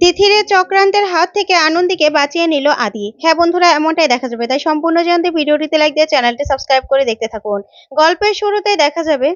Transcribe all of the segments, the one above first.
তিথিরে চক্রান্তের হাত থেকে আনন্দীকে বাঁচিয়ে নিল আদি। হ্যাঁ বন্ধুরা, এমনটাই দেখা যাবে। তাই সম্পূর্ণ জানতে ভিডিওটিতে লাইক দিয়ে চ্যানেলটি সাবস্ক্রাইব করে দেখতে থাকুন। গল্পের শুরুতেই দেখা যাবে,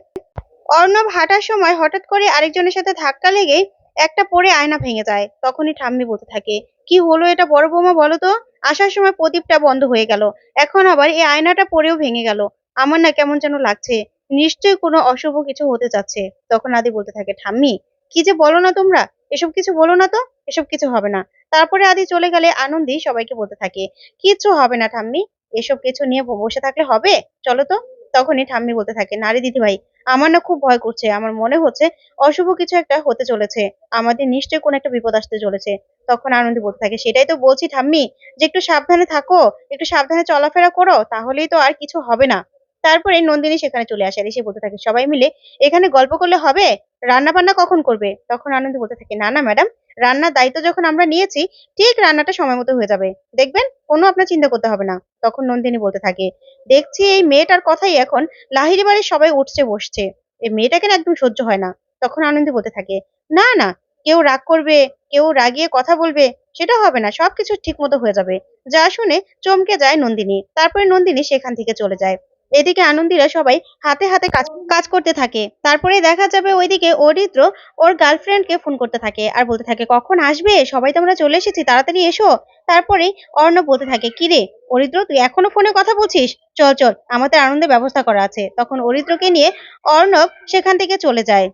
অর্ণব হাঁটার সময় হঠাৎ করে আরেকজনের সাথে ধাক্কা লেগে একটা পরে আয়না ভেঙে যায়। তখনই ঠাম্মি বলতে থাকে, কি হলো এটা বড় বৌমা বলো তো? আসার সময় প্রদীপটা বন্ধ হয়ে গেল। এখন আবার এই আয়নাটা পরেও ভেঙে গেল। আমার না কেমন যেন লাগছে। নিশ্চয়ই কোনো অশুভ কিছু হতে যাচ্ছে। তখন আদি বলতে থাকে, ঠাম্মি, কি যে বলো না তোমরা? এসব কিছু বলো না তো, এসব কিছু হবে না। তারপরে আদি চলে গেলে আনন্দি সবাইকে বলতে থাকে কিছু হবে না ঠাম্মি, এসব কিছু নিয়ে বসে থাকলে হবে? চলো তো। তখনই ঠাম্মি বলতে থাকে নারী দিদি ভাই আমার না খুব ভয় করছে। আমার মনে হচ্ছে অশুভ কিছু একটা হতে চলেছে। আমাদের নিশ্চয়ই কোনো একটা বিপদ আসতে চলেছে। তখন আনন্দি বলতে থাকে, সেটাই তো বলছি ঠাম্মি, যে একটু সাবধানে থাকো, একটু সাবধানে চলাফেরা করো, তাহলেই তো আর কিছু হবে না। তারপরে নন্দিনী সেখানে চলে আসে এসে বলতে থাকে সবাই মিলে, এখানে গল্প করলে হবে? রান্না বান্না কখন করবে? তখন আনন্দ বলতে থাকে, না না, ম্যাডাম, রান্নার দায়িত্ব যখন আমরা নিয়েছি, ঠিক রান্নাটা সময় মতো হয়ে যাবে। দেখবেন, কোনো আপনার চিন্তা করতে হবে না। তখন নন্দিনী বলতে থাকে, দেখছি এই মেয়েটার কথাই এখন লাহিড়ি বাড়ির সবাই উঠছে, বসছে। এই মেয়েটাকে না একদম সহ্য হয় না? তখন আনন্দ বলতে থাকে, না না, কেউ রাগ করবে, কেউ রাগিয়ে কথা বলবে, সেটা হবে না, সবকিছু ঠিক মতো হয়ে যাবে। যা শুনে চমকে যায় নন্দিনী। তারপরে নন্দিনী সেখান থেকে চলে যায়। এদিকে আনন্দীরা সবাই হাতে হাতে কাজ কাজ করতে থাকে। তারপরে দেখা যাবে ওইদিকে অরিত্র ওর গার্লফ্রেন্ডকে ফোন করতে থাকে আর বলতে থাকে, কখন আসবে? সবাই তো আমরা চলে এসেছি, তাড়াতাড়ি এসো। তারপরে অর্ণব বলতে থাকে কিরে অরিত্র, তুই এখনও ফোনে কথা বলছিস? চল চল, আমাদের আনন্দের ব্যবস্থা করা আছে। তখন অরিত্রকে নিয়ে অর্ণব সেখান থেকে চলে যায়।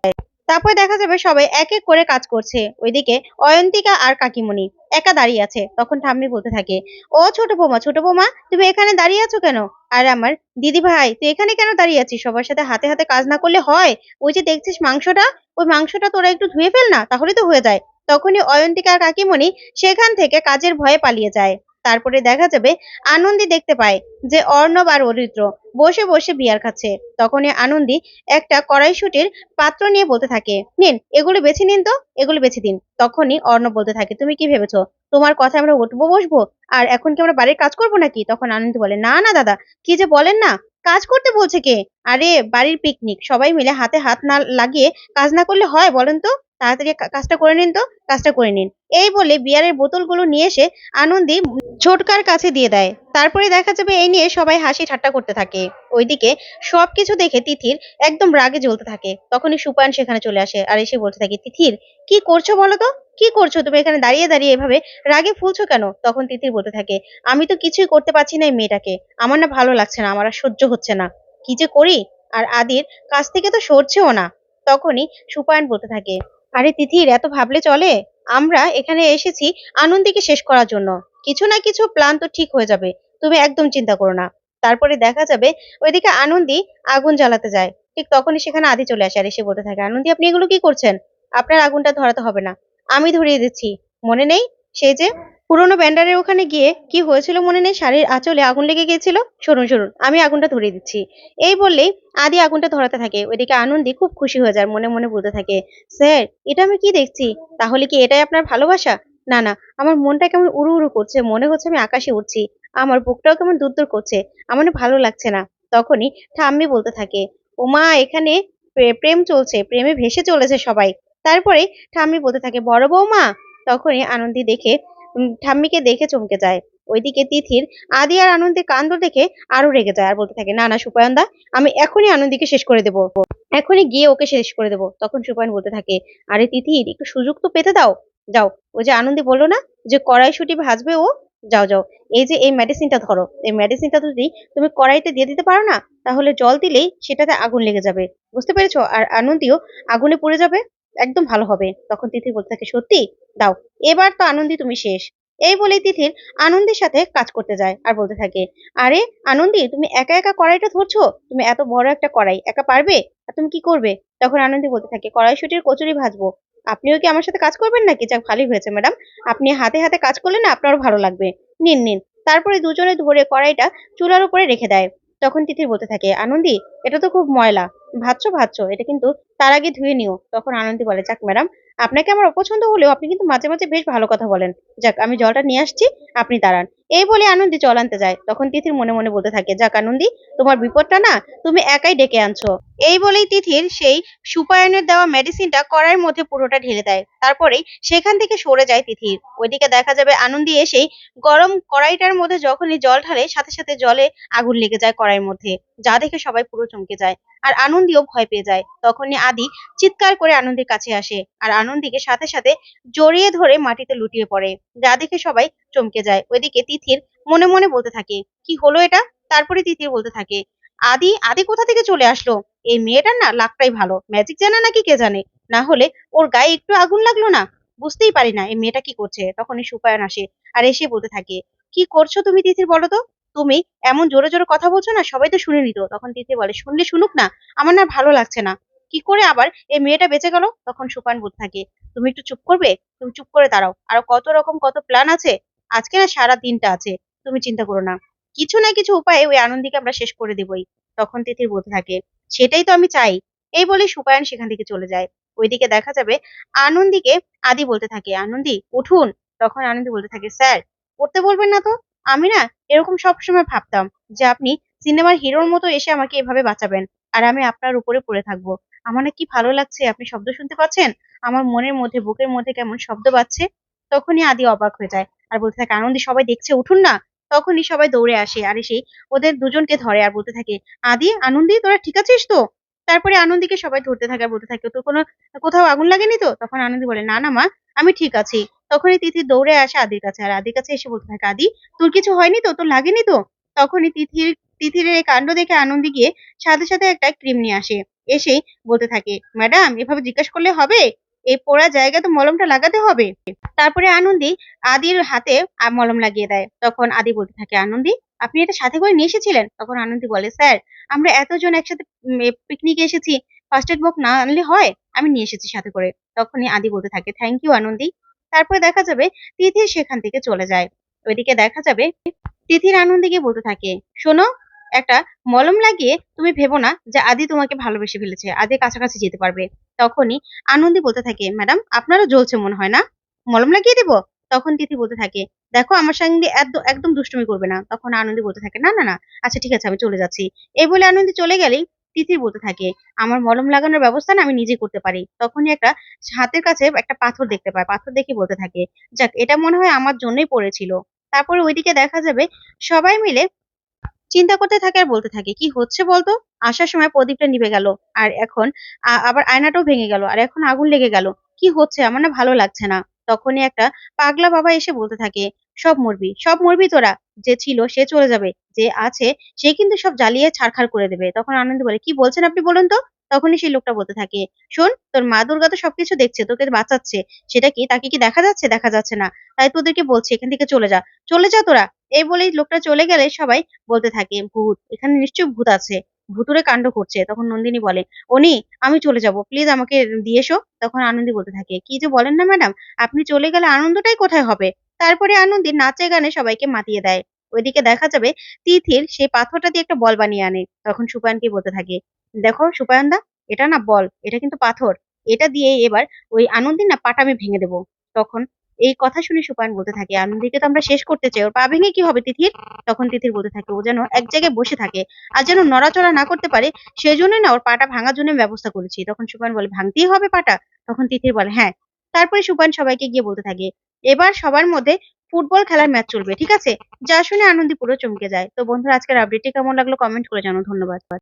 তারপরে দেখা যাবে সবাই এক এক করে কাজ করছে। ওইদিকে অয়ন্তিকা আর কাকিমণি একা দাঁড়িয়ে আছে, তখন ঠাম্মি বলতে থাকে, ও ছোট বৌমা ছোট বৌমা, তুমি এখানে দাঁড়িয়ে আছো কেন? আর আমার দিদি ভাই, তুই এখানে কেন দাঁড়িয়ে আছিস? সবার সাথে হাতে হাতে কাজ না করলে হয়? ওই যে দেখছিস মাংসটা? ওই মাংসটা তোরা একটু ধুয়ে ফেল না তাহলে তো হয়ে যায়। তখনই অয়ন্তিকা আর কাকিমণি সেখান থেকে কাজের ভয়ে পালিয়ে যায়। তারপরে দেখা যাবে আনন্দি দেখতে পায় যে অর্ণব আর অরিত্র বসে বসে বিয়ার খাচ্ছে। তখনই আনন্দি একটা কড়াইশুটির পাত্র নিয়ে বলতে থাকে, নিন, এগুলো বেছে নিন তো, এগুলো বেছে দিন। তখনই অর্ণব বলতে থাকে, তুমি কি ভেবেছো? তোমার কথা আমরা উঠবো, বসবো? আর এখন কি আমরা বাড়ির কাজ করব নাকি? তখন আনন্দ বলে, না না, দাদা, কি যে বলেন না কাজ করতে বলছে কে? আরে, বাড়ির পিকনিক সবাই মিলে হাতে হাত না লাগিয়ে কাজ না করলে হয় বলেন তো? তাড়াতাড়ি কাজটা করে নিন তো। কাজটা করে নিন। এই বলে বিয়ারের বোতলগুলো নিয়ে এসে আনন্দি ছোটকার কাছে দিয়ে দেয়। তারপরে দেখা যাবে এই নিয়ে সবাই হাসি ঠাট্টা করতে থাকে। ওইদিকে সবকিছু দেখে তিথির একদম রাগে জ্বলতে থাকে। তখনই সুপায়ন সেখানে চলে আসে আর এসে বলতে থাকে, তিথির, কি করছ বলো তো? কি করছ? তুমি এখানে দাঁড়িয়ে দাঁড়িয়ে এভাবে রাগে ফুলছো কেন? তখন তিথির বলতে থাকে, আমি তো কিছুই করতে পারছি না এই মেয়েটাকে। আমার না ভালো লাগছে না। আমার আর সহ্য হচ্ছে না। কি যে করি? আর আদির কাছ থেকে তো সরছেও না। তখনই সুপায়ন বলতে থাকে, আরে তিথির, এত ভাবলে চলে? আমরা এখানে এসেছি আনন্দীকে শেষ করার জন্য। কিছু না কিছু প্ল্যান তো ঠিক হয়ে যাবে। তুমি একদম চিন্তা করো না। তারপরে দেখা যাবে ওইদিকে আনন্দী আগুন জ্বালাতে যায়। ঠিক তখনই সেখানে আদি চলে আসে আর এসে বলতে থাকে, আনন্দী, আপনি এগুলো কি করছেন? আপনার আগুনটা ধরাতে হবে না। আমি ধরিয়ে দিচ্ছি। মনে নেই? সেই যে পুরোনো ব্যান্ডারের ওখানে গিয়ে কি হয়েছিল মনে নেই? শাড়ির আঁচলে আগুন লেগে গিয়েছিল? শুনুন শুনুন আমি আগুনটা ধরিয়ে দিচ্ছি। এই বললেই আদি আগুনটা ধরাতে থাকে। ওইদিকে আনন্দী খুব খুশি হয়ে যায়, মনে মনে বলতে থাকে, স্যার, এটা আমি কি দেখছি? তাহলে কি এটাই আপনার ভালোবাসা? না না, আমার মনটা কেমন উড়ু উড়ু করছে, মনে হচ্ছে আমি আকাশে উঠছি আমার বুকটাও কেমন দূর দূর করছে, আমার ভালো লাগছে না। তখনই ঠাম্মি বলতে থাকে ওমা এখানে প্রে- প্রেম চলছে, প্রেমে ভেসে চলেছে সবাই। তারপরে ঠাম্মি বলতে থাকে, বড় বৌমা তখনই আনন্দী দেখে ঠাম্মিকে দেখে চমকে যায়। ওইদিকে তিথির আদি আর আনন্দের কাণ্ড দেখে আরও রেগে যায় আর বলতে থাকে, না না সুপায়নদা আমি এখনই আনন্দীকে শেষ করে দেবো। এখনই গিয়ে ওকে শেষ করে দেবো। তখন সুপায়ন বলতে থাকে, আরে তিথির একটু সুযোগ তো পেতে দাও। যাও। ওই যে আনন্দী বলল না, যে কড়াইশুটি ভাজবে ও, যাও যাও। এই যে, এই মেডিসিনটা ধরো। এই মেডিসিনটা যদি তুমি কড়াইতে দিয়ে দিতে পারো না, তাহলে জল দিলেই সেটাতে আগুন লেগে যাবে। বুঝতে পেরেছ? আর আনন্দীও আগুনে পুড়ে যাবে। একদম ভালো হবে। তখন তিথি বলতে থাকে, সত্যি? দাও। এবার তো আনন্দী তুমি শেষ। এই বলে তিথির আনন্দের সাথে কাজ করতে যায় আর বলতে থাকে, আরে আনন্দি, তুমি একা একা কড়াইটা ধরছো? তুমি এত বড় একটা কড়াই, একা পারবে? আর তুমি কি করবে? তখন আনন্দি বলতে থাকে, কড়াইশুটির কচুরি ভাজবো। আপনিও কি আমার সাথে কাজ করবেন নাকি? যাক, ভালোই হয়েছে, ম্যাডাম। আপনি হাতে হাতে কাজ করলে না আপনারও ভালো লাগবে। নিন নিন। তারপরে দুজনে ধরে কড়াইটা চুলার উপরে রেখে দেয়। তখন তিথির বলতে থাকে, আনন্দি, এটা তো খুব ময়লা। ভাবছ ভাবছ, এটা কিন্তু তার আগে ধুয়ে নিও। তখন আনন্দী বলে, যাক ম্যাডাম, আপনাকে আমার অপছন্দ হলেও আপনি কিন্তু মাঝে মাঝে বেশ ভালো কথা বলেন। যাক, আমি জলটা নিয়ে আসছি, আপনি দাঁড়ান। এই বলে আনন্দি জল আনতে যায়। তখন তিথির মনে মনে বলতে থাকে, যাক আনন্দি, তোমার বিপদটা না তুমি একাই ডেকে আনছো। এই বলেই তিথির সেই সুপায়নের দেওয়া মেডিসিনটা কড়াইয়ের মধ্যে পুরোটা ঢেলে দেয়। তারপরেই সেখান থেকে সরে যায় তিথির। ওইদিকে দেখা যাবে আনন্দি এসেই গরম কড়াইটার মধ্যে যখনই জল ঢালে, সাথে সাথে জলে আগুন লেগে যায় কড়াইয়ের মধ্যে, যা দেখে সবাই পুরো চমকে যায়। আর আনন্দিও ভয় পেয়ে যায়। তখনই আদি চিৎকার করে আনন্দের কাছে আসে আর আনন্দিকে সাথে সাথে জড়িয়ে ধরে মাটিতে লুটিয়ে পড়ে। যা দেখে সবাই চমকে যায়। ওইদিকে তিথির মনে মনে বলতে থাকে, কি হলো এটা? তারপরে তিথির বলতে থাকে, আদি আদি কোথা থেকে চলে আসলো? এই মেয়েটার না লাকটাই ভালো। ম্যাজিক জানে নাকি কে জানে? না হলে ওর গায়ে একটু আগুন লাগল না? বুঝতেই পারি না, এই মেয়েটা কি করছে? তখনই সুপায়ন আসে আর এসে বলতে থাকে, কি করছ তুমি তিথির বলো তো? তুমি এমন জোরে জোরে কথা বলছো না, সবাই তো শুনে নিত। তখন তিথি বলে, শুনলে শুনুক না, আমার না ভালো লাগছে না। কি করে আবার এই মেয়েটা বেঁচে গেল? তখন সুপান বলতে থাকে, তুমি একটু চুপ করবে? তুমি চুপ করে দাঁড়াও। আর কত রকম কত প্ল্যান আছে? আজকে না সারা দিনটা আছে, তুমি চিন্তা করো না। কিছু না কিছু উপায়ে ওই আনন্দীকে আমরা শেষ করে দেবই। তখন তিথির বলতে থাকে, সেটাই তো আমি চাই। এই বলে সুপায়ন সেখান থেকে চলে যায়। ওইদিকে দেখা যাবে আনন্দীকে আদি বলতে থাকে, আনন্দী, উঠুন। তখন আনন্দী বলতে থাকে, স্যার, পড়তে বলবেন না তো? আমি না এরকম সবসময় ভাবতাম যে আপনি সিনেমার হিরোর মতো এসে আমাকে এভাবে বাঁচাবেন আর আমি আপনার উপরে পড়ে থাকব। আমার না কি ভালো লাগছে? আপনি শব্দ শুনতে পাচ্ছেন? আমার মনের মধ্যে, বুকের মধ্যে কেমন শব্দ পাচ্ছে তখনই আদি অবাক হয়ে যায় আর বলতে থাকে, আনন্দী সবাই দেখছে, উঠুন না। তখনই সবাই দৌড়ে আসে আর এসে ওদের দুজনকে ধরে আর বলতে থাকে, আদি, আনন্দী, তোরা ঠিক আছিস তো? তারপরে আনন্দীকে সবাই ধরতে থাকে আর বলতে থাকে, তোর কোনো, কোথাও আগুন লাগেনি তো? তখন আনন্দী বলে, না না মা, আমি ঠিক আছি। তখনই তিথি দৌড়ে আসে আদির কাছে। আর আদির কাছে এসে বলতে থাকে, আদি, তোর কিছু হয়নি তো? তোর লাগেনি তো? তখনই তিথির তিথির এই কাণ্ড দেখে আনন্দী গিয়ে সাথে সাথে একটা ক্রিম নিয়ে আসে। এসেই বলতে থাকে, ম্যাডাম, এভাবে জিজ্ঞাসা করলে হবে? এই পোড়া জায়গায় তো মলমটা লাগাতে হবে? তারপরে আনন্দি আদির হাতে মলম লাগিয়ে দেয়। তখন আদি বলতে থাকে, আনন্দি, আপনি এটা সাথে করে নিয়ে এসেছিলেন? তখন আনন্দি বলে, স্যার, আমরা এতজন একসাথে পিকনিকে এসেছি। ফার্স্ট এড বক্স না আনলে হয়? আমি নিয়ে এসেছি সাথে করে। তখনই আদি বলতে থাকে থ্যাংক ইউ আনন্দী। তারপরে দেখা যাবে তিথি সেখান থেকে চলে যায়। ওইদিকে দেখা যাবে তিথির আনন্দীকে বলতে থাকে, শোনো, একটা মলম লাগিয়ে তুমি ভেবো না যে আদি তোমাকে ভালোবেসে ফেলেছে, আদি কাছাকাছি যেতে পারবে। তখনই আনন্দী বলতে থাকে, ম্যাডাম, আপনারও জ্বলছে মনে হয় না? মলম লাগিয়ে দিব? তখন তিথি বলতে থাকে, দেখো, আমার সঙ্গে একদম একদম দুষ্টুমি করবে না। তখন আনন্দী বলতে থাকে, না না না আচ্ছা ঠিক আছে, আমি চলে যাচ্ছি। এই বলে আনন্দী চলে গেলেই তিথি বলতে থাকে। আমার মলম লাগানোর ব্যবস্থা না আমি নিজে করতে পারি। তখনই একটা হাতের কাছে একটা পাথর দেখতে পায়। পাথর দেখে বলতে থাকে, যাক, এটা মনে হয় আমার জন্যই পড়েছিল। তারপরে ওইদিকে দেখা যাবে সবাই মিলে চিন্তা করতে থাকে আর বলতে থাকে, কি হচ্ছে বলতো? আসার সময় প্রদীপটা নিভে গেল, আর এখন আবার আয়নাটাও ভেঙে গেল, আর এখন আগুন লেগে গেল। কি হচ্ছে? আমার না ভালো লাগছে না। তখনই একটা পাগলা বাবা এসে বলতে থাকে, সব মরবি সব মরবি তোরা, যে ছিল সে চলে যাবে, যে আছে সে কিন্তু সব জ্বালিয়ে ছাড়খাড় করে দেবে। তখন আনন্দ বলে, কি বলছেন আপনি বলুন তো? তখনই সেই লোকটা বলতে থাকে, শোন, তোর মা দুর্গা তো সবকিছু দেখছে, তোকে বাঁচাচ্ছে, সেটা কি, তাকে কি দেখা যাচ্ছে? দেখা যাচ্ছে না, তাই তোদেরকে বলছে, এখান থেকে চলে যা চলে যা তোরা। এই বলেই লোকটা চলে গেলে সবাই বলতে থাকে, ভূত, এখানে নিশ্চয়ই ভূত আছে। ভুতুরে কাণ্ড করছে। তখন নন্দিনী বলে উনি আমি চলে যাব। প্লিজ আমাকে দিয়ে এসো। তখন আনন্দি বলতে থাকে, কি যে বলেন না ম্যাডাম, আপনি চলে গেলে আনন্দটাই কোথায় হবে? তারপরে আনন্দি নাচে গানে সবাইকে মাতিয়ে দেয়। ওইদিকে দেখা যাবে তিথির সেই পাথরটা দিয়ে একটা বল বানিয়ে আনে। তখন সুপায়নকে বলতে থাকে, দেখো সুপায়নদা এটা না বল, এটা কিন্তু পাথর। এটা দিয়ে এবার ওই আনন্দির না পাটা আমি ভেঙে দেবো। তখন এই কথা শুনে সুপায়ন বলতে থাকে আনন্দীকে তো আমরা শেষ করতে চাই, ওর পা ভেঙে কি হবে তিথির? তখন তিথির বলতে থাকে, ও যেন এক জায়গায় বসে থাকে, আর যেন নড়াচড়া না করতে পারে সেই জন্যই না ওর পাটা ভাঙার জন্য ব্যবস্থা করেছি। তখন সুপায়ন বলে, ভাঙতেই হবে পাটা? তখন তিথির বলে হ্যাঁ। তারপরে সুপায়ন সবাইকে গিয়ে বলতে থাকে, এবার সবার মধ্যে ফুটবল খেলার ম্যাচ চলবে, ঠিক আছে? যা শুনে আনন্দী পুরো চমকে যায়। তো বন্ধুরা, আজকের আপডেটটি কেমন লাগল কমেন্ট করে জানাও, ধন্যবাদ।